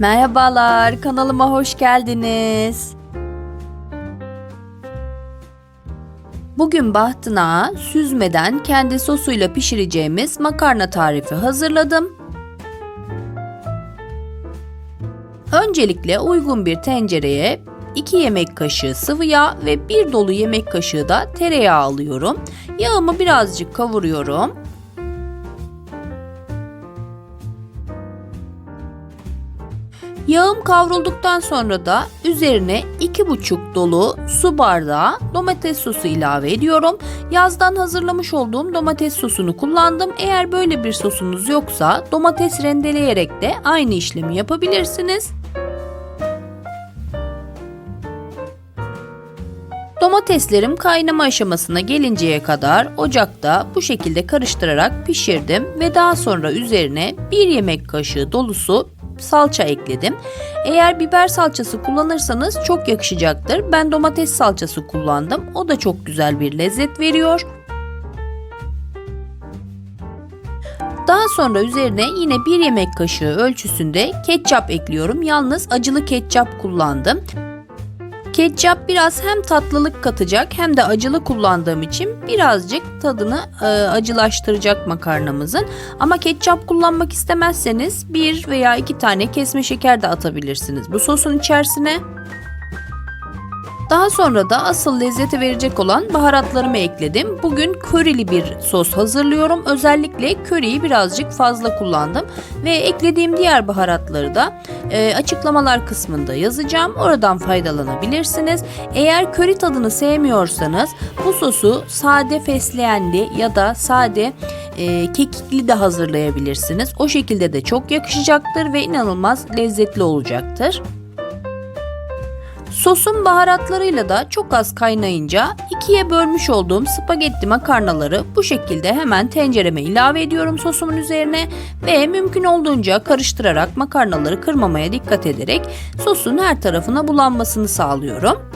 Merhabalar, kanalıma hoş geldiniz. Bugün bahtına süzmeden kendi sosuyla pişireceğimiz makarna tarifi hazırladım. Öncelikle uygun bir tencereye 2 yemek kaşığı sıvı yağ ve 1 dolu yemek kaşığı da tereyağı alıyorum. Yağımı birazcık kavuruyorum. Yağım kavrulduktan sonra da üzerine 2,5 dolu su bardağı domates sosu ilave ediyorum. Yazdan hazırlamış olduğum domates sosunu kullandım. Eğer böyle bir sosunuz yoksa domates rendeleyerek de aynı işlemi yapabilirsiniz. Domateslerim kaynama aşamasına gelinceye kadar ocakta bu şekilde karıştırarak pişirdim ve daha sonra üzerine 1 yemek kaşığı dolusu salça ekledim. Eğer biber salçası kullanırsanız çok yakışacaktır. Ben domates salçası kullandım. O da çok güzel bir lezzet veriyor. Daha sonra üzerine yine bir yemek kaşığı ölçüsünde ketçap ekliyorum. Yalnız acılı ketçap kullandım. Ketçap biraz hem tatlılık katacak hem de acılı kullandığım için birazcık tadını e, acılaştıracak makarnamızın. Ama ketçap kullanmak istemezseniz bir veya iki tane kesme şeker de atabilirsiniz bu sosun içerisine. Daha sonra da asıl lezzeti verecek olan baharatlarımı ekledim. Bugün körili bir sos hazırlıyorum. Özellikle köriyi birazcık fazla kullandım. Ve eklediğim diğer baharatları da e, açıklamalar kısmında yazacağım. Oradan faydalanabilirsiniz. Eğer köri tadını sevmiyorsanız bu sosu sade fesleğenli ya da sade e, kekikli de hazırlayabilirsiniz. O şekilde de çok yakışacaktır ve inanılmaz lezzetli olacaktır. Sosun baharatlarıyla da çok az kaynayınca ikiye bölmüş olduğum spagetti makarnaları bu şekilde hemen tencereme ilave ediyorum sosumun üzerine ve mümkün olduğunca karıştırarak makarnaları kırmamaya dikkat ederek sosun her tarafına bulanmasını sağlıyorum.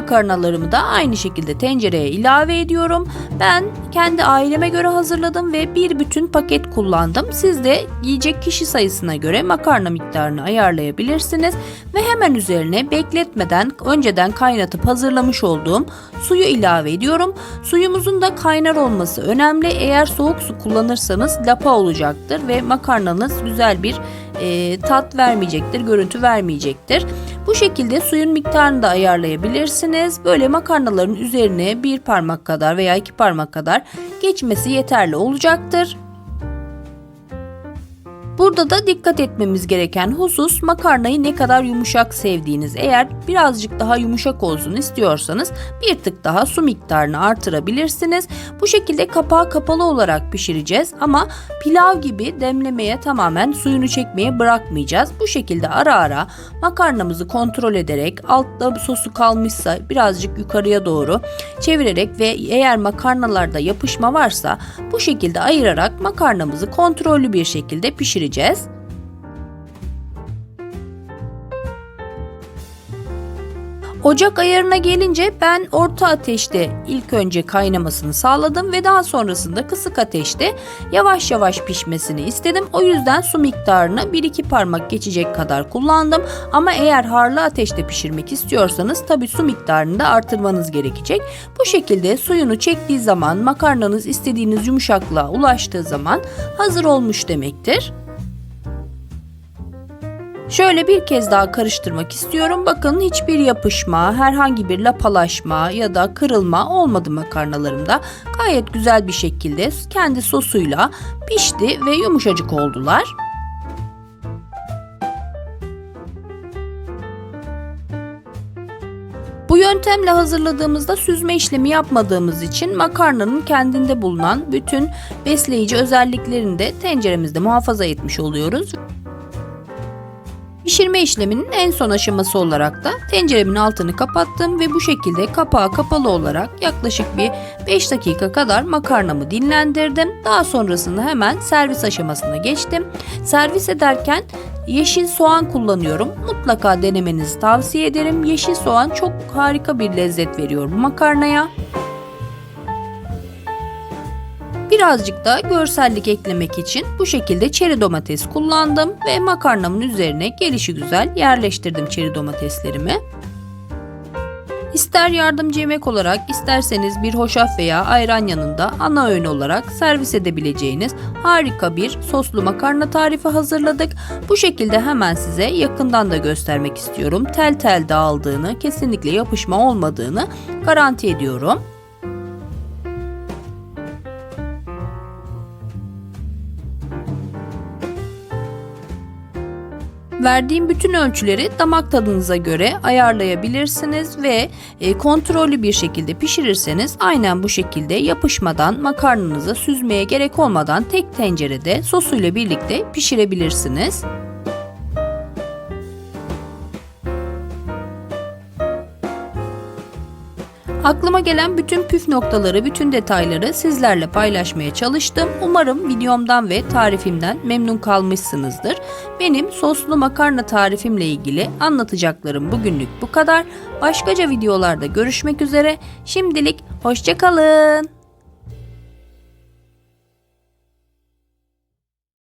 Makarnalarımı da aynı şekilde tencereye ilave ediyorum. Ben kendi aileme göre hazırladım ve bir bütün paket kullandım. Siz de yiyecek kişi sayısına göre makarna miktarını ayarlayabilirsiniz ve hemen üzerine bekletmeden önceden kaynatıp hazırlamış olduğum suyu ilave ediyorum. Suyumuzun da kaynar olması önemli. Eğer soğuk su kullanırsanız lapa olacaktır ve makarnanız güzel bir e, tat vermeyecektir, görüntü vermeyecektir. Bu şekilde suyun miktarını da ayarlayabilirsiniz. Böyle makarnaların üzerine bir parmak kadar veya iki parmak kadar geçmesi yeterli olacaktır. Burada da dikkat etmemiz gereken husus makarnayı ne kadar yumuşak sevdiğiniz. Eğer birazcık daha yumuşak olsun istiyorsanız bir tık daha su miktarını artırabilirsiniz. Bu şekilde kapağı kapalı olarak pişireceğiz ama pilav gibi demlemeye tamamen suyunu çekmeye bırakmayacağız. Bu şekilde ara ara makarnamızı kontrol ederek altta sosu kalmışsa birazcık yukarıya doğru çevirerek ve eğer makarnalarda yapışma varsa bu şekilde ayırarak makarnamızı kontrollü bir şekilde pişireceğiz. Ocak ayarına gelince ben orta ateşte ilk önce kaynamasını sağladım ve daha sonrasında kısık ateşte yavaş yavaş pişmesini istedim. O yüzden su miktarını 1-2 parmak geçecek kadar kullandım. Ama eğer harlı ateşte pişirmek istiyorsanız tabi su miktarını da artırmanız gerekecek. Bu şekilde suyunu çektiği zaman makarnanız istediğiniz yumuşaklığa ulaştığı zaman hazır olmuş demektir. Şöyle bir kez daha karıştırmak istiyorum. Bakın hiçbir yapışma, herhangi bir lapalaşma ya da kırılma olmadı makarnalarımda. Gayet güzel bir şekilde kendi sosuyla pişti ve yumuşacık oldular. Bu yöntemle hazırladığımızda süzme işlemi yapmadığımız için makarnanın kendinde bulunan bütün besleyici özelliklerini de tenceremizde muhafaza etmiş oluyoruz. Pişirme işleminin en son aşaması olarak da tenceremin altını kapattım ve bu şekilde kapağı kapalı olarak yaklaşık bir 5 dakika kadar makarnamı dinlendirdim. Daha sonrasında hemen servis aşamasına geçtim. Servis ederken yeşil soğan kullanıyorum. Mutlaka denemenizi tavsiye ederim. Yeşil soğan çok harika bir lezzet veriyor makarnaya. Birazcık da görsellik eklemek için bu şekilde çeri domates kullandım ve makarnamın üzerine gelişi güzel yerleştirdim çeri domateslerimi. İster yardımcı yemek olarak isterseniz bir hoşaf veya ayran yanında ana öğün olarak servis edebileceğiniz harika bir soslu makarna tarifi hazırladık. Bu şekilde hemen size yakından da göstermek istiyorum. Tel tel dağıldığını, kesinlikle yapışma olmadığını garanti ediyorum. Verdiğim bütün ölçüleri damak tadınıza göre ayarlayabilirsiniz ve e, kontrollü bir şekilde pişirirseniz aynen bu şekilde yapışmadan makarnanıza süzmeye gerek olmadan tek tencerede sosuyla birlikte pişirebilirsiniz. Aklıma gelen bütün püf noktaları, bütün detayları sizlerle paylaşmaya çalıştım. Umarım videomdan ve tarifimden memnun kalmışsınızdır. Benim soslu makarna tarifimle ilgili anlatacaklarım bugünlük bu kadar. Başkaca videolarda görüşmek üzere. Şimdilik hoşçakalın.